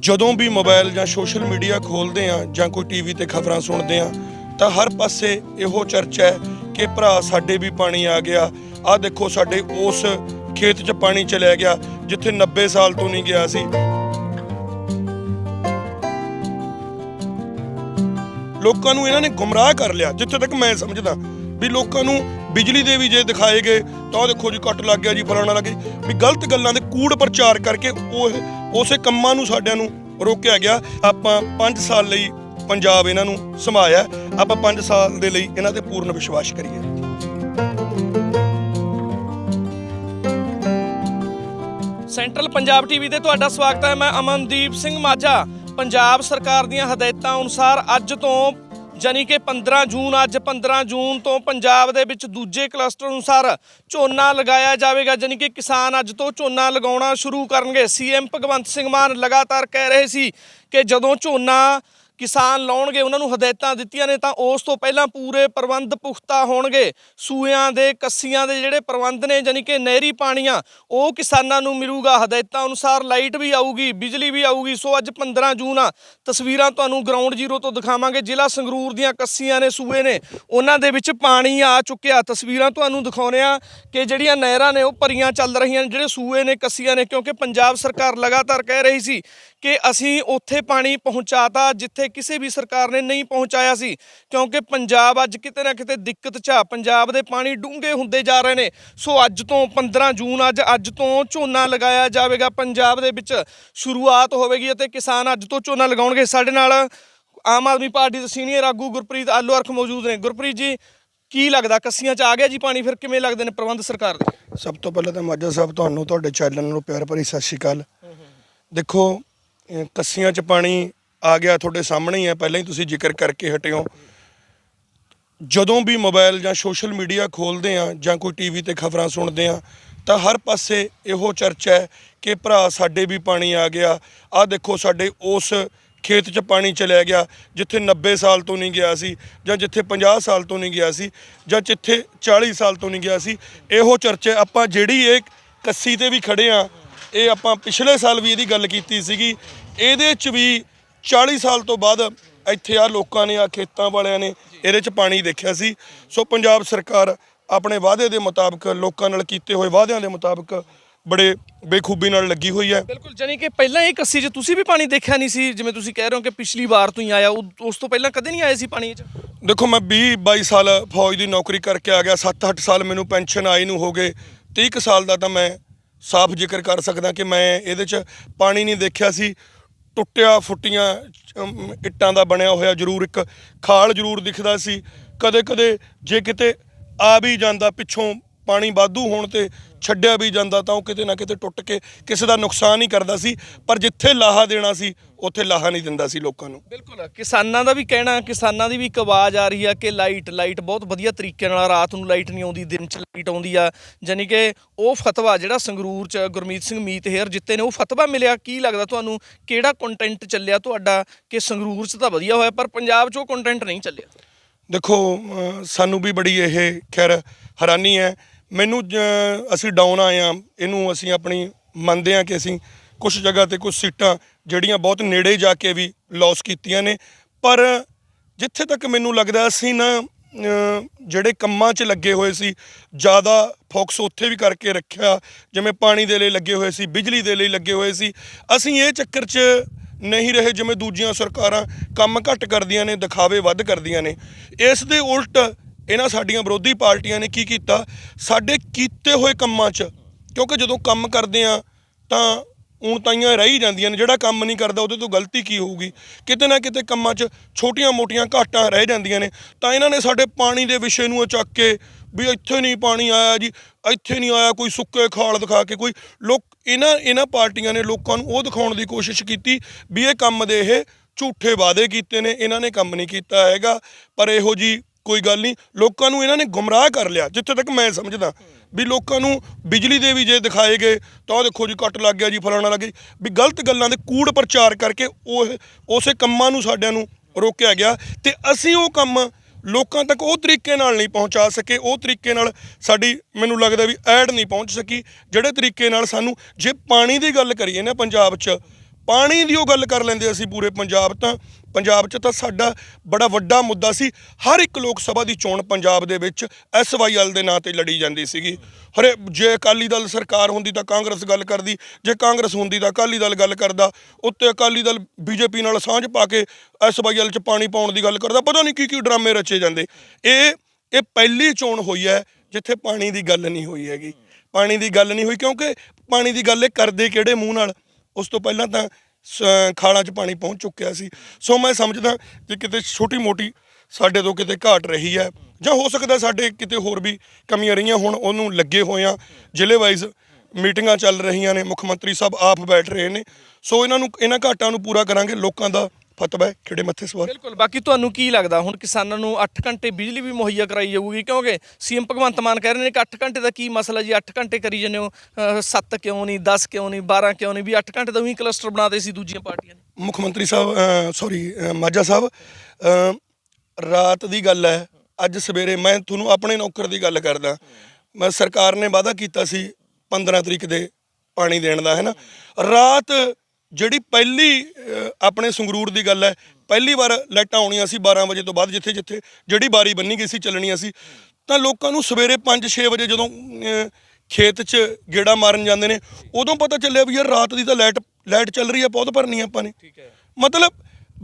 ਜਦੋਂ ਵੀ ਮੋਬਾਈਲ ਜਾਂ ਸੋਸ਼ਲ ਮੀਡੀਆ ਖੋਲਦੇ ਆ ਜਾਂ ਕੋਈ ਟੀਵੀ ਤੇ ਖਬਰਾਂ ਸੁਣਦੇ ਆ ਤਾਂ ਹਰ ਪਾਸੇ ਇਹੋ ਚਰਚਾ ਹੈ ਕਿ ਭਰਾ ਸਾਡੇ ਵੀ ਪਾਣੀ ਆ ਗਿਆ। ਆਹ ਦੇਖੋ ਸਾਡੇ ਉਸ ਖੇਤ 'ਚ ਪਾਣੀ ਚਲਿਆ ਗਿਆ ਜਿੱਥੇ 90 ਸਾਲ ਤੋਂ ਨਹੀਂ ਗਿਆ ਸੀ। ਲੋਕਾਂ ਨੂੰ ਇਹਨਾਂ ਨੇ ਗੁੰਮਰਾਹ ਕਰ ਲਿਆ, ਜਿੱਥੇ ਤੱਕ ਮੈਂ ਸਮਝਦਾ ਵੀ ਲੋਕਾਂ ਨੂੰ ਬਿਜਲੀ ਦੇ ਵੀ ਜੇ ਦਿਖਾਏ ਗਏ, ਤਾਂ ਉਹ ਦੇਖੋ ਜੀ ਕੱਟ ਲੱਗ ਗਿਆ ਜੀ, ਫਲਾਣਾ ਲੱਗ ਗਿਆ ਵੀ ਗਲਤ ਗੱਲਾਂ ਦੇ ਕੂੜ ਪ੍ਰਚਾਰ ਕਰਕੇ ਉਹ ਉਸੇ ਕੰਮਾਂ ਨੂੰ ਸਾਡਿਆਂ ਨੂੰ ਰੋਕਿਆ ਗਿਆ। ਆਪਾਂ 5 ਸਾਲ ਲਈ ਪੰਜਾਬ ਇਹਨਾਂ ਨੂੰ ਸਮਾਇਆ। ਆਪਾਂ 5 ਸਾਲ ਦੇ ਲਈ ਇਹਨਾਂ ਤੇ ਪੂਰਨ ਵਿਸ਼ਵਾਸ ਕਰੀਏ। ਸੈਂਟਰਲ ਪੰਜਾਬ ਟੀਵੀ ਤੇ ਤੁਹਾਡਾ ਸਵਾਗਤ ਹੈ। ਮੈਂ ਅਮਨਦੀਪ ਸਿੰਘ ਮਾਝਾ। ਪੰਜਾਬ ਸਰਕਾਰ ਦੀਆਂ ਹਦਾਇਤਾਂ ਅਨੁਸਾਰ ਅੱਜ ਤੋਂ ਜਾਨੀ ਕਿ 15 ਜੂਨ, ਅੱਜ 15 ਜੂਨ ਤੋਂ ਪੰਜਾਬ ਦੇ ਵਿੱਚ ਦੂਜੇ ਕਲਸਟਰ ਅਨੁਸਾਰ ਝੋਨਾ ਲਗਾਇਆ ਜਾਵੇਗਾ। ਜਾਨੀ ਕਿ ਕਿਸਾਨ ਅੱਜ ਤੋਂ ਝੋਨਾ ਲਗਾਉਣਾ ਸ਼ੁਰੂ ਕਰਨਗੇ। ਸੀਐਮ ਭਗਵੰਤ ਸਿੰਘ ਮਾਨ ਲਗਾਤਾਰ ਕਹਿ ਰਹੇ ਸੀ ਕਿ ਜਦੋਂ ਝੋਨਾ ਕਿਸਾਨ ਲਾਉਣਗੇ, ਉਹਨਾਂ ਨੂੰ ਹਦਾਇਤਾਂ ਦਿੱਤੀਆਂ ਨੇ, ਤਾਂ ਉਸ ਤੋਂ ਪਹਿਲਾਂ ਪੂਰੇ ਪ੍ਰਬੰਧ ਪੁਖਤਾ ਹੋਣਗੇ। ਸੂਇਆਂ ਦੇ, ਕੱਸੀਆਂ ਦੇ ਜਿਹੜੇ ਪ੍ਰਬੰਧ ਨੇ ਯਾਨੀ ਕਿ ਨਹਿਰੀ ਪਾਣੀਆਂ, ਉਹ ਕਿਸਾਨਾਂ ਨੂੰ ਮਿਲੂਗਾ। ਹਦਾਇਤਾਂ ਅਨੁਸਾਰ ਲਾਈਟ ਵੀ ਆਊਗੀ, ਬਿਜਲੀ ਵੀ ਆਊਗੀ। ਸੋ ਅੱਜ 15 ਜੂਨ ਆ, ਤਸਵੀਰਾਂ ਤੁਹਾਨੂੰ ਗਰਾਊਂਡ ਜ਼ੀਰੋ ਤੋਂ ਦਿਖਾਵਾਂਗੇ। ਜ਼ਿਲ੍ਹਾ ਸੰਗਰੂਰ ਦੀਆਂ ਕੱਸੀਆਂ ਨੇ ਸੂਏ ਨੇ, ਉਹਨਾਂ ਦੇ ਵਿੱਚ ਪਾਣੀ ਆ ਚੁੱਕਿਆ। ਤਸਵੀਰਾਂ ਤੁਹਾਨੂੰ ਦਿਖਾਉਂਦੇ ਆ ਕਿ ਜਿਹੜੀਆਂ ਨਹਿਰਾਂ ਨੇ, ਉਹ ਭਰੀਆਂ ਚੱਲ ਰਹੀਆਂ ਨੇ, ਜਿਹੜੇ ਸੂਏ ਨੇ, ਕੱਸੀਆਂ ਨੇ, ਕਿਉਂਕਿ ਪੰਜਾਬ ਸਰਕਾਰ ਲਗਾਤਾਰ ਕਹਿ ਰਹੀ ਸੀ ਕਿ ਅਸੀਂ ਉੱਥੇ ਪਾਣੀ ਪਹੁੰਚਾਤਾ ਜਿੱਥੇ ਕਿਸੇ ਵੀ ਸਰਕਾਰ ਨੇ ਨਹੀਂ ਪਹੁੰਚਾਇਆ ਸੀ, ਕਿਉਂਕਿ ਪੰਜਾਬ ਅੱਜ ਕਿਤੇ ਨਾ ਕਿਤੇ ਦਿੱਕਤ 'ਚ ਆ। ਪੰਜਾਬ ਦੇ ਪਾਣੀ ਡੂੰਘੇ ਹੁੰਦੇ ਜਾ ਰਹੇ ਨੇ। ਸੋ ਅੱਜ ਤੋਂ 15 ਜੂਨ, ਅੱਜ ਅੱਜ ਤੋਂ ਝੋਨਾ ਲਗਾਇਆ ਜਾਵੇਗਾ ਪੰਜਾਬ ਦੇ ਵਿੱਚ। ਸ਼ੁਰੂਆਤ ਹੋਵੇਗੀ ਅਤੇ ਕਿਸਾਨ ਅੱਜ ਤੋਂ ਝੋਨਾ ਲਗਾਉਣਗੇ। ਸਾਡੇ ਨਾਲ ਆਮ ਆਦਮੀ ਪਾਰਟੀ ਦੇ ਸੀਨੀਅਰ ਆਗੂ ਗੁਰਪ੍ਰੀਤ ਆਲੂ ਅਰਖ ਮੌਜੂਦ ਨੇ। ਗੁਰਪ੍ਰੀਤ ਜੀ, ਕੀ ਲੱਗਦਾ? ਕੱਸੀਆਂ 'ਚ ਆ ਗਿਆ ਜੀ ਪਾਣੀ, ਫਿਰ ਕਿਵੇਂ ਲੱਗਦੇ ਨੇ ਪ੍ਰਬੰਧ ਸਰਕਾਰ ਦੇ? ਸਭ ਤੋਂ ਪਹਿਲਾਂ ਤਾਂ ਮਾਝਾ ਸਾਹਿਬ, ਤੁਹਾਨੂੰ ਤੁਹਾਡੇ ਚੈਨਲ ਨੂੰ ਪਿਆਰ ਭਰੀ ਸਤਿ ਸ਼੍ਰੀ ਅਕਾਲ। ਦੇਖੋ ਕੱਸੀਆਂ 'ਚ ਪਾਣੀ ਆ ਗਿਆ ਤੁਹਾਡੇ ਸਾਹਮਣੇ ਹੀ ਹੈ, ਪਹਿਲਾਂ ਹੀ ਤੁਸੀਂ ਜ਼ਿਕਰ ਕਰਕੇ ਹਟਿਓ ਜਦੋਂ ਵੀ ਮੋਬਾਈਲ ਜਾਂ ਸੋਸ਼ਲ ਮੀਡੀਆ ਖੋਲਦੇ ਆ ਜਾਂ ਕੋਈ ਟੀਵੀ ਤੇ ਖਬਰਾਂ ਸੁਣਦੇ ਆ ਤਾਂ ਹਰ ਪਾਸੇ ਇਹੋ ਚਰਚਾ ਹੈ ਕਿ ਭਰਾ, ਸਾਡੇ ਵੀ ਪਾਣੀ ਆ ਗਿਆ। ਆਹ ਦੇਖੋ, ਸਾਡੇ ਉਸ ਖੇਤ 'ਚ ਪਾਣੀ ਚਲਿਆ ਗਿਆ ਜਿੱਥੇ 90 ਸਾਲ ਤੋਂ ਨਹੀਂ ਗਿਆ ਸੀ ਜਾਂ ਜਿੱਥੇ 50 ਸਾਲ ਤੋਂ ਨਹੀਂ ਗਿਆ ਸੀ ਜਾਂ ਜਿੱਥੇ 40 ਸਾਲ ਤੋਂ ਨਹੀਂ ਗਿਆ ਸੀ। ਇਹੋ ਚਰਚਾ ਆਪਾਂ ਜਿਹੜੀ ਇਹ ਕੱਸੀ ਤੇ ਵੀ ਖੜੇ ਆ ਇਹ ਆਪਾਂ ਪਿਛਲੇ ਸਾਲ ਵੀ ਇਹਦੀ ਗੱਲ ਕੀਤੀ ਸੀਗੀ। ਇਹਦੇ 'ਚ ਵੀ 40 ਸਾਲ ਤੋਂ ਬਾਅਦ ਇੱਥੇ ਆ ਲੋਕਾਂ ਨੇ ਆ ਖੇਤਾਂ ਵਾਲਿਆਂ ਨੇ ਇਹਦੇ 'ਚ ਪਾਣੀ ਦੇਖਿਆ ਸੀ। ਸੋ ਪੰਜਾਬ ਸਰਕਾਰ ਆਪਣੇ ਵਾਅਦੇ ਦੇ ਮੁਤਾਬਕ ਲੋਕਾਂ ਨਾਲ ਕੀਤੇ ਹੋਏ ਵਾਅਦਿਆਂ ਦੇ ਮੁਤਾਬਕ ਬੜੇ ਬੇਖੂਬੀ ਨਾਲ ਲੱਗੀ ਹੋਈ ਹੈ। ਬਿਲਕੁਲ ਜਾਨੀ ਕਿ ਪਹਿਲਾਂ ਇਹ ਕੱਸੀ 'ਚ ਤੁਸੀਂ ਵੀ ਪਾਣੀ ਦੇਖਿਆ ਨਹੀਂ ਸੀ ਜਿਵੇਂ ਤੁਸੀਂ ਕਹਿ ਰਹੇ ਹੋ ਕਿ ਪਿਛਲੀ ਵਾਰ ਤੋਂ ਹੀ ਆਇਆ ਉਸ ਤੋਂ ਪਹਿਲਾਂ ਕਦੇ ਨਹੀਂ ਆਏ ਸੀ ਪਾਣੀ 'ਚ? ਦੇਖੋ ਮੈਂ 20 22 ਸਾਲ ਫੌਜ ਦੀ ਨੌਕਰੀ ਕਰਕੇ ਆ ਗਿਆ 7-8 ਸਾਲ ਮੈਨੂੰ ਪੈਨਸ਼ਨ ਆਈ ਨੂੰ ਹੋ ਗਏ 30 ਕੁ ਸਾਲ ਦਾ ਤਾਂ ਮੈਂ ਸਾਫ਼ ਜ਼ਿਕਰ ਕਰ ਸਕਦਾ ਕਿ ਮੈਂ ਇਹਦੇ 'ਚ ਪਾਣੀ ਨਹੀਂ ਦੇਖਿਆ ਸੀ। ਟੁੱਟਿਆ, ਫੁੱਟੀਆਂ ਇੱਟਾਂ ਦਾ ਬਣਿਆ ਹੋਇਆ ਜ਼ਰੂਰ ਇੱਕ ਖਾਲ ਜ਼ਰੂਰ ਦਿਖਦਾ ਸੀ। ਕਦੇ-ਕਦੇ ਜੇ ਕਿਤੇ ਆ ਵੀ ਜਾਂਦਾ ਪਿੱਛੋਂ ਪਾਣੀ ਵਾਧੂ ਹੋਣ ਤੇ ਛੱਡਿਆ ਵੀ ਜਾਂਦਾ ਤਾਂ ਉਹ ਕਿਤੇ ਨਾ ਕਿਤੇ ਟੁੱਟ ਕੇ ਕਿਸੇ ਦਾ ਨੁਕਸਾਨ ਹੀ ਕਰਦਾ ਸੀ। ਪਰ ਜਿੱਥੇ ਲਾਹਾ ਦੇਣਾ ਸੀ, ਉੱਥੇ ਲਾਹਾ ਨਹੀਂ ਦਿੰਦਾ ਸੀ ਲੋਕਾਂ ਨੂੰ। ਬਿਲਕੁਲ, ਕਿਸਾਨਾਂ ਦਾ ਵੀ ਕਹਿਣਾ, ਕਿਸਾਨਾਂ ਦੀ ਵੀ ਇੱਕ ਆਵਾਜ਼ ਆ ਰਹੀ ਆ ਕਿ ਲਾਈਟ ਲਾਈਟ ਬਹੁਤ ਵਧੀਆ ਤਰੀਕੇ ਨਾਲ ਰਾਤ ਨੂੰ ਲਾਈਟ ਨਹੀਂ ਆਉਂਦੀ, ਦਿਨ 'ਚ ਲਾਈਟ ਆਉਂਦੀ ਆ। ਜਾਨੀ ਕਿ ਉਹ ਫਤਵਾ ਜਿਹੜਾ ਸੰਗਰੂਰ 'ਚ ਗੁਰਮੀਤ ਸਿੰਘ ਮੀਤ ਹੇਅਰ ਜਿੱਤੇ ਨੇ, ਉਹ ਫਤਵਾ ਮਿਲਿਆ। ਕੀ ਲੱਗਦਾ ਤੁਹਾਨੂੰ ਕਿਹੜਾ ਕੰਟੈਂਟ ਚੱਲਿਆ ਤੁਹਾਡਾ? ਕਿ ਸੰਗਰੂਰ 'ਚ ਤਾਂ ਵਧੀਆ ਹੋਇਆ, ਪਰ ਪੰਜਾਬ 'ਚ ਉਹ ਕੰਟੈਂਟ ਨਹੀਂ ਚੱਲਿਆ? ਦੇਖੋ ਸਾਨੂੰ ਵੀ ਬੜੀ ਇਹ ਖੈਰ ਹੈਰਾਨੀ ਹੈ। ਮੈਨੂੰ ਜ- ਅਸੀਂ ਡਾਊਨ ਆਏ ਆ ਇਹਨੂੰ ਅਸੀਂ ਆਪਣੀ ਮੰਨਦੇ ਆ ਕਿ ਅਸੀਂ ਕੁਝ ਜਗ੍ਹਾ ਤੇ ਕੁਝ ਸੀਟਾਂ ਜਿਹੜੀਆਂ ਬਹੁਤ ਨੇੜੇ ਜਾ ਕੇ ਵੀ ਲਾਸ ਕੀਤੀਆਂ ਨੇ। ਪਰ ਜਿੱਥੇ ਤੱਕ ਮੈਨੂੰ ਲੱਗਦਾ, ਅਸੀਂ ਨਾ ਜਿਹੜੇ ਕੰਮਾਂ 'ਚ ਲੱਗੇ ਹੋਏ ਸੀ, ਜ਼ਿਆਦਾ ਫੋਕਸ ਉੱਥੇ ਵੀ ਕਰਕੇ ਰੱਖਿਆ। ਜਿਵੇਂ ਪਾਣੀ ਦੇ ਲਈ ਲੱਗੇ ਹੋਏ ਸੀ, ਬਿਜਲੀ ਦੇ ਲਈ ਲੱਗੇ ਹੋਏ ਸੀ। ਅਸੀਂ ਇਹ ਚੱਕਰ 'ਚ ਨਹੀਂ ਰਹੇ ਜਿਵੇਂ ਦੂਜੀਆਂ ਸਰਕਾਰਾਂ ਕੰਮ ਘੱਟ ਕਰਦੀਆਂ ਨੇ, ਦਿਖਾਵੇ ਵੱਧ ਕਰਦੀਆਂ ਨੇ। ਇਸ ਦੇ ਉਲਟ ਇਹਨਾਂ ਸਾਡੀਆਂ ਵਿਰੋਧੀ ਪਾਰਟੀਆਂ ਨੇ ਕੀ ਕੀਤਾ? ਸਾਡੇ ਕੀਤੇ ਹੋਏ ਕੰਮਾਂ 'ਚ, ਕਿਉਂਕਿ ਜਦੋਂ ਕੰਮ ਕਰਦੇ ਆ, ਤਾਂ ਹੁਣ ਤਾਈਆਂ ਰਹਿ ਹੀ ਜਾਂਦੀਆਂ ਨੇ। ਜਿਹੜਾ ਕੰਮ ਨਹੀਂ ਕਰਦਾ, ਉਹਦੇ ਤੋਂ ਗਲਤੀ ਕੀ ਹੋਊਗੀ? ਕਿਤੇ ਨਾ ਕਿਤੇ ਕੰਮਾਂ 'ਚ ਛੋਟੀਆਂ-ਮੋਟੀਆਂ ਘਾਟਾਂ ਰਹਿ ਜਾਂਦੀਆਂ ਨੇ। ਤਾਂ ਇਹਨਾਂ ਨੇ ਸਾਡੇ ਪਾਣੀ ਦੇ ਵਿਸ਼ੇ ਨੂੰ ਚੱਕ ਕੇ ਵੀ ਇੱਥੇ ਨਹੀਂ ਪਾਣੀ ਆਇਆ ਜੀ, ਇੱਥੇ ਨਹੀਂ ਆਇਆ ਕੋਈ ਸੁੱਕੇ ਖਾਲ ਦਿਖਾ ਕੇ, ਕੋਈ ਲੋਕ ਇਹਨਾਂ ਇਹਨਾਂ ਪਾਰਟੀਆਂ ਨੇ ਲੋਕਾਂ ਨੂੰ ਉਹ ਦਿਖਾਉਣ ਦੀ ਕੋਸ਼ਿਸ਼ ਕੀਤੀ ਵੀ ਇਹ ਕੰਮ ਦੇ ਇਹ ਝੂਠੇ ਵਾਅਦੇ ਕੀਤੇ ਨੇ, ਇਹਨਾਂ ਨੇ ਕੰਮ ਨਹੀਂ ਕੀਤਾ ਹੈਗਾ, ਪਰ ਇਹੋ ਜੀ ਕੋਈ ਗੱਲ ਨਹੀਂ, ਲੋਕਾਂ ਨੂੰ ਇਹਨਾਂ ਨੇ ਗੁੰਮਰਾਹ ਕਰ ਲਿਆ, ਜਿੱਥੇ ਤੱਕ ਮੈਂ ਸਮਝਦਾ, ਵੀ ਲੋਕਾਂ ਨੂੰ ਬਿਜਲੀ ਦੇ ਵੀ ਜੇ ਦਿਖਾਏ ਗਏ, ਤਾਂ ਉਹ ਦੇਖੋ ਜੀ ਕੱਟ ਲੱਗ ਗਿਆ ਜੀ, ਫਲਾਣਾ ਲੱਗ ਗਿਆ ਜੀ। ਵੀ ਗਲਤ ਗੱਲਾਂ ਦੇ ਕੂੜ ਪ੍ਰਚਾਰ ਕਰਕੇ ਉਹ, ਉਸੇ ਕੰਮਾਂ ਨੂੰ ਸਾਡਿਆਂ ਨੂੰ ਰੋਕਿਆ ਗਿਆ, ਤੇ ਅਸੀਂ ਉਹ ਕੰਮ ਲੋਕਾਂ ਤੱਕ ਉਹ ਤਰੀਕੇ ਨਾਲ ਨਹੀਂ ਪਹੁੰਚਾ ਸਕੇ, ਉਹ ਤਰੀਕੇ ਨਾਲ ਸਾਡੀ, ਮੈਨੂੰ ਲੱਗਦਾ ਵੀ ਐਡ ਨਹੀਂ ਪਹੁੰਚ ਸਕੀ, ਜਿਹੜੇ ਤਰੀਕੇ ਨਾਲ ਸਾਨੂੰ, ਜੇ ਪਾਣੀ ਦੀ ਗੱਲ ਕਰੀਏ ਨਾ ਪੰਜਾਬ 'ਚ ਪਾਣੀ ਦੀ ਉਹ ਗੱਲ ਕਰ ਲੈਂਦੇ ਅਸੀਂ ਪੂਰੇ ਪੰਜਾਬ ਤਾਂ, ਪੰਜਾਬ 'ਚ ਤਾਂ ਸਾਡਾ ਬੜਾ ਵੱਡਾ ਮੁੱਦਾ ਸੀ। ਹਰ ਇੱਕ ਲੋਕ ਸਭਾ ਦੀ ਚੋਣ ਪੰਜਾਬ ਦੇ ਵਿੱਚ ਐਸਵਾਈਐਲ ਦੇ ਨਾਂ ਤੇ ਲੜੀ ਜਾਂਦੀ ਸੀਗੀ। ਹਰੇ, ਜੇ ਅਕਾਲੀ ਦਲ ਸਰਕਾਰ ਹੁੰਦੀ ਤਾਂ ਕਾਂਗਰਸ ਗੱਲ ਕਰਦੀ, ਜੇ ਕਾਂਗਰਸ ਹੁੰਦੀ ਤਾਂ ਅਕਾਲੀ ਦਲ ਗੱਲ ਕਰਦਾ। ਉੱਤੇ ਅਕਾਲੀ ਦਲ ਬੀਜੇਪੀ ਨਾਲ ਸਾਂਝ ਪਾ ਕੇ ਐਸਵਾਈਐਲ 'ਚ ਪਾਣੀ ਪਾਉਣ ਦੀ ਗੱਲ ਕਰਦਾ, ਪਤਾ ਨਹੀਂ ਕੀ ਕੀ ਡਰਾਮੇ ਰਚੇ ਜਾਂਦੇ। ਇਹ ਇਹ ਪਹਿਲੀ ਚੋਣ ਹੋਈ ਹੈ ਜਿੱਥੇ ਪਾਣੀ ਦੀ ਗੱਲ ਨਹੀਂ ਹੋਈ ਹੈਗੀ। ਪਾਣੀ ਦੀ ਗੱਲ ਨਹੀਂ ਹੋਈ ਕਿਉਂਕਿ ਪਾਣੀ ਦੀ ਗੱਲ ਇਹ ਕਰਦੇ ਕਿਹੜੇ ਮੂੰਹ ਨਾਲ? ਉਸ ਤੋਂ ਪਹਿਲਾਂ ਤਾਂ ਸ- ਖਾਲਾਂ 'ਚ ਪਾਣੀ ਪਹੁੰਚ ਚੁੱਕਿਆ ਸੀ। ਸੋ ਮੈਂ ਸਮਝਦਾ ਜੇ ਕਿਤੇ ਛੋਟੀ ਮੋਟੀ ਸਾਡੇ ਤੋਂ ਕਿਤੇ ਘਾਟ ਰਹੀ ਹੈ, ਜਾਂ ਹੋ ਸਕਦਾ ਸਾਡੇ ਕਿਤੇ ਹੋਰ ਵੀ ਕਮੀਆਂ ਰਹੀਆਂ ਹੁਣ, ਉਹਨੂੰ ਲੱਗੇ ਹੋਏ ਆ ਜ਼ਿਲ੍ਹੇ ਵਾਈਜ਼ ਮੀਟਿੰਗਾਂ ਚੱਲ ਰਹੀਆਂ ਨੇ, ਮੁੱਖ ਮੰਤਰੀ ਸਾਹਿਬ ਆਪ ਬੈਠ ਰਹੇ ਨੇ। ਸੋ ਇਹਨਾਂ ਨੂੰ, ਇਹਨਾਂ ਘਾਟਾਂ ਨੂੰ ਪੂਰਾ ਕਰਾਂਗੇ, ਲੋਕਾਂ ਦਾ ਫਤਵਾ ਹੈ ਖਿੜੇ ਮੱਥੇ ਸਵਾਰ। ਬਿਲਕੁਲ ਬਾਕੀ ਤੁਹਾਨੂੰ ਕੀ ਲੱਗਦਾ? ਹੁਣ ਕਿਸਾਨਾਂ ਨੂੰ 8 ਘੰਟੇ ਬਿਜਲੀ ਵੀ ਮੁਹੱਈਆ ਕਰਾਈ ਜਾਊਗੀ ਕਿਉਂਕਿ ਸੀਐਮ ਭਗਵੰਤ ਮਾਨ ਕਹਿ ਰਹੇ ਨੇ ਕਿ 8 ਘੰਟੇ ਦਾ ਕੀ ਮਸਲਾ ਜੀ? 8 ਘੰਟੇ ਕਰੀ ਜਾਂਦੇ ਹੋ 7 ਕਿਉਂ ਨਹੀਂ 10 ਕਿਉਂ ਨਹੀਂ 12 ਕਿਉਂ ਨਹੀਂ? ਵੀ 8 ਘੰਟੇ ਦਾ ਵੀ ਕਲਸਟਰ ਬਣਾਦੇ ਸੀ ਦੂਜੀਆਂ ਪਾਰਟੀਆਂ ਨੇ। ਮੁੱਖ ਮੰਤਰੀ ਸਾਹਿਬ ਸੌਰੀ ਮਾਝਾ ਸਾਹਿਬ ਰਾਤ ਦੀ ਗੱਲ ਹੈ ਅੱਜ ਸਵੇਰੇ ਮੈਂ ਤੁਹਾਨੂੰ ਆਪਣੇ ਨੌਕਰ ਦੀ ਗੱਲ ਕਰਦਾ। ਮੈਂ ਸਰਕਾਰ ਨੇ ਵਾਅਦਾ ਕੀਤਾ ਸੀ 15 ਤਰੀਕ ਦੇ ਪਾਣੀ ਦੇਣ ਦਾ ਹੈ ਨਾ? ਰਾਤ ਜਿਹੜੀ ਪਹਿਲੀ ਆਪਣੇ ਸੰਗਰੂਰ ਦੀ ਗੱਲ ਹੈ ਪਹਿਲੀ ਵਾਰ ਲਾਈਟਾਂ ਆਉਣੀਆਂ ਸੀ 12 ਵਜੇ ਤੋਂ ਬਾਅਦ ਜਿੱਥੇ ਜਿੱਥੇ ਜਿਹੜੀ ਬਾਰੀ ਬੰਨੀ ਗਈ ਸੀ ਚੱਲਣੀਆਂ ਸੀ ਤਾਂ ਲੋਕਾਂ ਨੂੰ ਸਵੇਰੇ 5-6 ਵਜੇ ਜਦੋਂ ਖੇਤ 'ਚ ਗੇੜਾ ਮਾਰਨ ਜਾਂਦੇ ਨੇ ਉਦੋਂ ਪਤਾ ਚੱਲਿਆ ਵੀ ਯਾਰ ਰਾਤ ਦੀ ਤਾਂ ਲਾਈਟ ਲਾਈਟ ਚੱਲ ਰਹੀ ਹੈ ਬਹੁਤ ਭਰਨੀ ਆਪਾਂ ਨੇ। ਠੀਕ ਹੈ। ਮਤਲਬ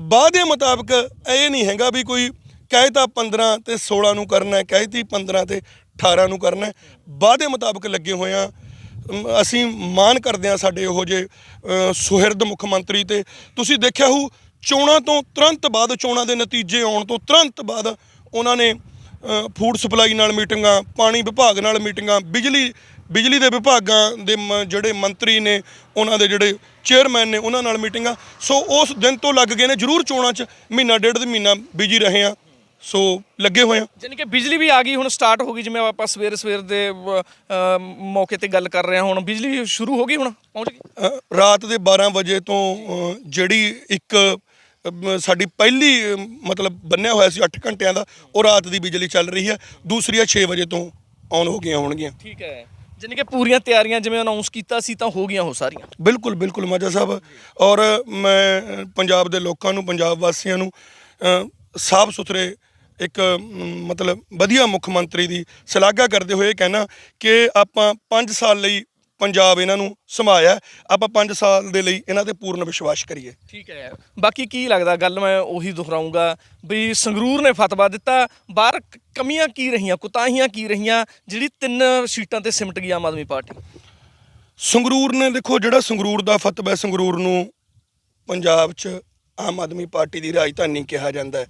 ਵਾਅਦੇ ਮੁਤਾਬਕ ਇਹ ਨਹੀਂ ਹੈਗਾ ਵੀ ਕੋਈ ਕਹੇ ਤਾਂ 15 ਤੇ 16 ਨੂੰ ਕਰਨਾ ਹੈ ਕਹੇ ਤੀ 15 ਤੇ 18 ਨੂੰ ਕਰਨਾ ਹੈ ਵਾਅਦੇ ਮੁਤਾਬਕ ਲੱਗੇ ਹੋਏ ਆ। ਅਸੀਂ ਮਾਣ ਕਰਦੇ ਹਾਂ ਸਾਡੇ ਉਹੋ ਜੇ ਸੁਹਿਰਦ ਮੁੱਖ ਮੰਤਰੀ ਤੇ। ਤੁਸੀਂ ਦੇਖਿਆ ਹੋ ਚੋਣਾਂ ਤੋਂ ਤੁਰੰਤ ਬਾਅਦ, ਚੋਣਾਂ ਦੇ ਨਤੀਜੇ ਆਉਣ ਤੋਂ ਤੁਰੰਤ ਬਾਅਦ ਉਹਨਾਂ ਨੇ ਫੂਡ ਸਪਲਾਈ ਨਾਲ ਮੀਟਿੰਗਾਂ, ਪਾਣੀ ਵਿਭਾਗ ਨਾਲ ਮੀਟਿੰਗਾਂ, ਬਿਜਲੀ ਬਿਜਲੀ ਦੇ ਵਿਭਾਗਾਂ ਦੇ ਮ- ਜਿਹੜੇ ਮੰਤਰੀ ਨੇ, ਉਹਨਾਂ ਦੇ ਜਿਹੜੇ ਚੇਅਰਮੈਨ ਨੇ, ਉਹਨਾਂ ਨਾਲ ਮੀਟਿੰਗਾਂ। ਸੋ ਉਸ ਦਿਨ ਤੋਂ ਲੱਗ ਗਏ ਨੇ, ਜ਼ਰੂਰ ਚੋਣਾਂ 'ਚ ਮਹੀਨਾ ਡੇਢ ਦੇ ਮਹੀਨਾ ਬਿਜ਼ੀ ਰਹੇ ਆ ਸੋ ਲੱਗੇ ਹੋਏ ਆ ਜਾਣੀ ਕਿ ਬਿਜਲੀ ਵੀ ਆ ਗਈ ਹੁਣ ਸਟਾਰਟ ਹੋ ਗਈ ਜਿਵੇਂ ਆਪਾਂ ਸਵੇਰ ਸਵੇਰ ਦੇ ਅ, ਅ, ਮੌਕੇ ਤੇ ਗੱਲ ਕਰ ਰਹੇ ਹਾਂ ਹੁਣ। ਬਿਜਲੀ ਸ਼ੁਰੂ ਹੋ ਗਈ ਹੁਣ? ਪਹੁੰਚ ਗਈ? ਅ, ਰਾਤ ਦੇ 12 ਵਜੇ ਤੋਂ ਅ, ਜਿਹੜੀ ਇੱਕ ਸਾਡੀ ਪਹਿਲੀ ਮਤਲਬ ਬੰਨਿਆ ਹੋਇਆ ਸੀ 8 ਘੰਟਿਆਂ ਦਾ ਉਹ ਰਾਤ ਦੀ ਬਿਜਲੀ ਚੱਲ ਰਹੀ ਹੈ। ਦੂਸਰੀ 6 ਵਜੇ ਤੋਂ ਆਨ ਹੋ ਗਈਆਂ ਹੋਣਗੀਆਂ। ਠੀਕ ਹੈ। ਜਾਣੀ ਕਿ ਪੂਰੀਆਂ ਤਿਆਰੀਆਂ ਜਿਵੇਂ ਅਨਾਉਂਸ ਕੀਤਾ ਸੀ ਤਾਂ ਹੋ ਗਈਆਂ ਉਹ ਸਾਰੀਆਂ? ਬਿਲਕੁਲ ਬਿਲਕੁਲ ਮਾਜਾ ਸਾਹਿਬ। ਔਰ ਮੈਂ ਪੰਜਾਬ ਦੇ ਲੋਕਾਂ ਨੂੰ ਪੰਜਾਬ ਵਾਸੀਆਂ ਨੂੰ ਸਾਫ਼ ਸੁਥਰੇ ਇੱਕ ਮਤਲਬ ਵਧੀਆ ਮੁੱਖ ਮੰਤਰੀ ਦੀ ਸ਼ਲਾਘਾ ਕਰਦੇ ਹੋਏ ਕਹਿਣਾ ਕਿ ਆਪਾਂ 5 ਸਾਲ ਲਈ ਪੰਜਾਬ ਇਹਨਾਂ ਨੂੰ ਸੰਭਾਇਆ ਹੈ। ਆਪਾਂ 5 ਸਾਲ ਦੇ ਲਈ ਇਹਨਾਂ ਤੇ ਪੂਰਨ ਵਿਸ਼ਵਾਸ ਕਰੀਏ। ਠੀਕ ਹੈ। ਬਾਕੀ ਕੀ ਲੱਗਦਾ ਗੱਲ ਮੈਂ ਉਹੀ ਦੁਹਰਾਉਂਗਾ ਵੀ ਸੰਗਰੂਰ ਨੇ ਫਤਵਾ ਦਿੱਤਾ। ਬਾਹਰ ਕਮੀਆਂ ਕੀ ਰਹੀਆਂ ਕੁਤਾਹੀਆਂ ਕੀ ਰਹੀਆਂ ਜਿਹੜੀ ਤਿੰਨ ਸੀਟਾਂ ਤੇ ਸਿਮਟ ਗਈ ਆਮ ਆਦਮੀ ਪਾਰਟੀ? ਸੰਗਰੂਰ ਨੇ ਦੇਖੋ ਜਿਹੜਾ ਸੰਗਰੂਰ ਦਾ ਫਤਵਾ ਸੰਗਰੂਰ ਨੂੰ ਪੰਜਾਬ 'ਚ ਆਮ ਆਦਮੀ ਪਾਰਟੀ ਦੀ ਰਾਜਧਾਨੀ ਕਿਹਾ ਜਾਂਦਾ ਹੈ।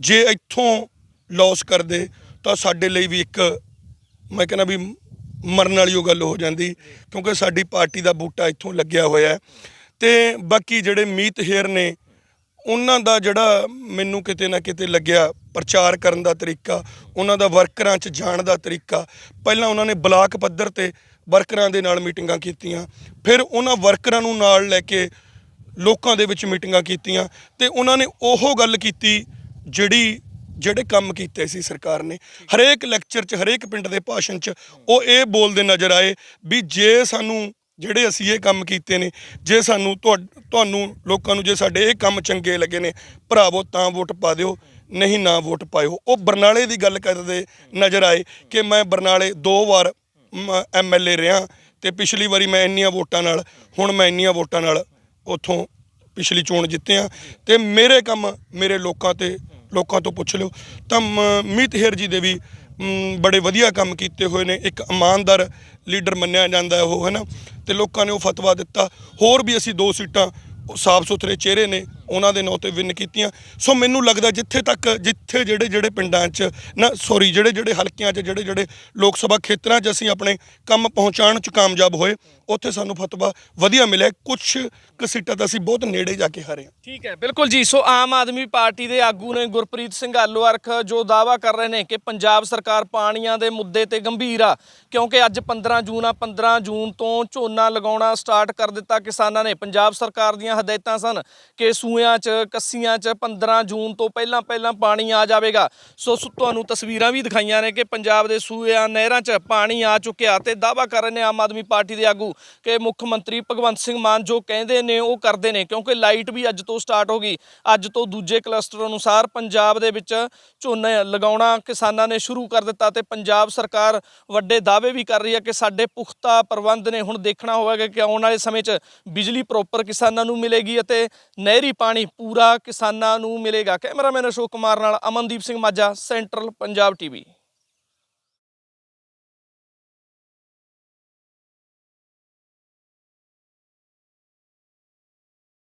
ਜੇ ਇੱਥੋਂ ਲਾਸ ਕਰਦੇ, ਤਾਂ ਸਾਡੇ ਲਈ ਵੀ ਇੱਕ, ਮੈਂ ਕਹਿੰਦਾ ਵੀ ਮਰਨ ਵਾਲੀ ਉਹ ਗੱਲ ਹੋ ਜਾਂਦੀ, ਕਿਉਂਕਿ ਸਾਡੀ ਪਾਰਟੀ ਦਾ ਬੂਟਾ ਇੱਥੋਂ ਲੱਗਿਆ ਹੋਇਆ ਹੈ। ਤੇ ਬਾਕੀ ਜਿਹੜੇ ਮੀਤ ਹੇਰ ਨੇ, ਉਹਨਾਂ ਦਾ ਜਿਹੜਾ ਮੈਨੂੰ ਕਿਤੇ ਨਾ ਕਿਤੇ ਲੱਗਿਆ ਪ੍ਰਚਾਰ ਕਰਨ ਦਾ ਤਰੀਕਾ, ਉਹਨਾਂ ਦਾ ਵਰਕਰਾਂ 'ਚ ਜਾਣ ਦਾ ਤਰੀਕਾ, ਪਹਿਲਾਂ ਉਹਨਾਂ ਨੇ ਬਲਾਕ ਪੱਧਰ ਤੇ ਵਰਕਰਾਂ ਦੇ ਨਾਲ ਮੀਟਿੰਗਾਂ ਕੀਤੀਆਂ, ਫਿਰ ਉਹਨਾਂ ਵਰਕਰਾਂ ਨੂੰ ਨਾਲ ਲੈ ਕੇ ਲੋਕਾਂ ਦੇ ਵਿੱਚ ਮੀਟਿੰਗਾਂ ਕੀਤੀਆਂ ਤੇ ਉਹਨਾਂ ਨੇ ਉਹ ਗੱਲ ਕੀਤੀ ਜਿਹੜੀ ਜਿਹੜੇ ਕੰਮ ਕੀਤੇ ਸੀ ਸਰਕਾਰ ਨੇ। ਹਰੇਕ ਲੈਕਚਰ 'ਚ, ਹਰੇਕ ਪਿੰਡ ਦੇ ਭਾਸ਼ਣ 'ਚ ਉਹ ਇਹ ਬੋਲਦੇ ਨਜ਼ਰ ਆਏ ਵੀ ਜੇ ਸਾਨੂੰ ਜਿਹੜੇ ਅਸੀਂ ਇਹ ਕੰਮ ਕੀਤੇ ਨੇ, ਜੇ ਸਾਨੂੰ ਤੁਹਾਨੂੰ ਲੋਕਾਂ ਨੂੰ ਜੇ ਸਾਡੇ ਇਹ ਕੰਮ ਚੰਗੇ ਲੱਗੇ ਨੇ, ਭਰਾਵੋ ਤਾਂ ਵੋਟ ਪਾ ਦਿਓ, ਨਹੀਂ ਨਾ ਵੋਟ ਪਾਇਓ। ਉਹ ਬਰਨਾਲੇ ਦੀ ਗੱਲ ਕਰਦੇ ਨਜ਼ਰ ਆਏ ਕਿ ਮੈਂ ਬਰਨਾਲੇ ਦੋ ਵਾਰ ਐਮਐਲਏ ਰਿਹਾ ਤੇ ਪਿਛਲੀ ਵਾਰੀ ਮੈਂ ਇੰਨੀਆਂ ਵੋਟਾਂ ਨਾਲ, ਹੁਣ ਮੈਂ ਇੰਨੀਆਂ ਵੋਟਾਂ ਨਾਲ ਉੱਥੋਂ ਪਿਛਲੀ ਚੋਣ ਜਿੱਤੇ ਆ ਤੇ ਮੇਰੇ ਕੰਮ ਮੇਰੇ ਲੋਕਾਂ ਤੇ ਲੋਕਾਂ ਤੋਂ ਪੁੱਛ ਲਿਓ। ਤਾਂ ਮੀਤ ਹੇਰ ਜੀ ਦੇ ਵੀ ਬੜੇ ਵਧੀਆ ਕੰਮ ਕੀਤੇ ਹੋਏ ਨੇ। ਇੱਕ ਇਮਾਨਦਾਰ ਲੀਡਰ ਮੰਨਿਆ ਜਾਂਦਾ ਉਹ ਹੈ ਨਾ ਤੇ ਲੋਕਾਂ ਨੇ ਉਹ ਫਤਵਾ ਦਿੱਤਾ। ਹੋਰ ਵੀ ਅਸੀਂ ਦੋ ਸੀਟਾਂ ਸਾਫ਼ ਸੁਥਰੇ ਚਿਹਰੇ ਨੇ। ਉਹਨਾਂ ਦੇ ਨਾਂ ਤੇ ਵਿਨ ਕੀਤੀਆਂ। ਸੋ ਮੈਨੂੰ ਲੱਗਦਾ ਜਿੱਥੇ ਤੱਕ, ਜਿੱਥੇ ਜਿਹੜੇ ਜਿਹੜੇ ਪਿੰਡਾਂ 'ਚ, ਨਾ ਸੌਰੀ ਜਿਹੜੇ ਜਿਹੜੇ ਹਲਕਿਆਂ 'ਚ, ਜਿਹੜੇ ਜਿਹੜੇ ਲੋਕ ਸਭਾ ਖੇਤਰਾਂ 'ਚ ਅਸੀਂ ਆਪਣੇ ਕੰਮ ਪਹੁੰਚਾਉਣ 'ਚ ਕਾਮਯਾਬ ਹੋਏ, ਉੱਥੇ ਸਾਨੂੰ ਫਤਵਾ ਵਧੀਆ ਮਿਲਿਆ। ਕੁਝ ਕੁ ਸੀਟਾਂ ਤਾਂ ਅਸੀਂ ਬਹੁਤ ਨੇੜੇ ਜਾ ਕੇ ਹਾਰੇ ਹਾਂ। ਠੀਕ ਹੈ, ਬਿਲਕੁਲ ਜੀ। ਸੋ ਆਮ ਆਦਮੀ ਪਾਰਟੀ ਦੇ ਆਗੂ ਨੇ ਗੁਰਪ੍ਰੀਤ ਸਿੰਘ ਆਲੋਅਰਖ ਜੋ ਦਾਵਾ ਕਰ ਰਹੇ ਨੇ ਕਿ ਪੰਜਾਬ ਸਰਕਾਰ ਪਾਣੀਆਂ ਦੇ ਮੁੱਦੇ ਤੇ ਗੰਭੀਰ ਆ, ਕਿਉਂਕਿ ਅੱਜ 15 ਜੂਨ ਆ 15 ਜੂਨ ਤੋਂ ਝੋਨਾ ਲਗਾਉਣਾ ਸਟਾਰਟ ਕਰ ਦਿੱਤਾ ਕਿਸਾਨਾਂ ਨੇ। ਪੰਜਾਬ ਸਰਕਾਰ ਦੀਆਂ ਹਦਾਇਤਾਂ ਸਨ ਕਿ ਸੂਏ ਸੂਇਆਂ 'ਚ, ਕੱਸੀਆਂ 'ਚ 15 ਜੂਨ ਤੋਂ ਪਹਿਲਾਂ ਪਹਿਲਾਂ ਪਾਣੀ ਆ ਜਾਵੇਗਾ। ਸੋ ਸ- ਤੁਹਾਨੂੰ ਤਸਵੀਰਾਂ ਵੀ ਦਿਖਾਈਆਂ ਨੇ ਕਿ ਪੰਜਾਬ ਦੇ ਸੂਇਆਂ ਨਹਿਰਾਂ 'ਚ ਪਾਣੀ ਆ ਚੁੱਕਿਆ ਤੇ ਦਾਅਵਾ ਕਰ ਰਹੇ ਨੇ ਆਮ ਆਦਮੀ ਪਾਰਟੀ ਦੇ ਆਗੂ ਕਿ ਮੁੱਖ ਮੰਤਰੀ ਭਗਵੰਤ ਸਿੰਘ ਮਾਨ ਜੋ ਕਹਿੰਦੇ ਨੇ ਉਹ ਕਰਦੇ ਨੇ, ਕਿਉਂਕਿ ਲਾਈਟ ਵੀ ਅੱਜ ਤੋਂ ਸਟਾਰਟ ਹੋ ਗਈ। ਅੱਜ ਤੋਂ ਦੂਜੇ ਕਲਸਟਰ ਅਨੁਸਾਰ ਪੰਜਾਬ ਦੇ ਵਿੱਚ ਝੋਨੇ ਲਗਾਉਣਾ ਕਿਸਾਨਾਂ ਨੇ ਸ਼ੁਰੂ ਕਰ ਦਿੱਤਾ ਤੇ ਪੰਜਾਬ ਸਰਕਾਰ ਵੱਡੇ ਦਾਅਵੇ ਵੀ ਕਰ ਰਹੀ ਹੈ ਕਿ ਸਾਡੇ ਪੁਖਤਾ ਪ੍ਰਬੰਧ ਨੇ ਹੁਣ ਦੇਖਣਾ ਹੋਵੇਗਾ ਕਿ ਆਉਣ ਵਾਲੇ ਸਮੇਂ 'ਚ ਬਿਜਲੀ ਪ੍ਰੋਪਰ ਕਿਸਾਨਾਂ ਨੂੰ ਮਿਲੇਗੀ ਅਤੇ ਨਹਿਰੀ ਪਾਣੀ ਪੂਰਾ ਕਿਸਾਨਾਂ ਨੂੰ ਮਿਲੇਗਾ। ਕੈਮਰਾਮੈਨ ਅਸ਼ੋਕ ਕੁਮਾਰ ਨਾਲ ਅਮਨਦੀਪ ਸਿੰਘ ਮਾਝਾ, ਸੈਂਟਰਲ ਪੰਜਾਬ ਟੀਵੀ।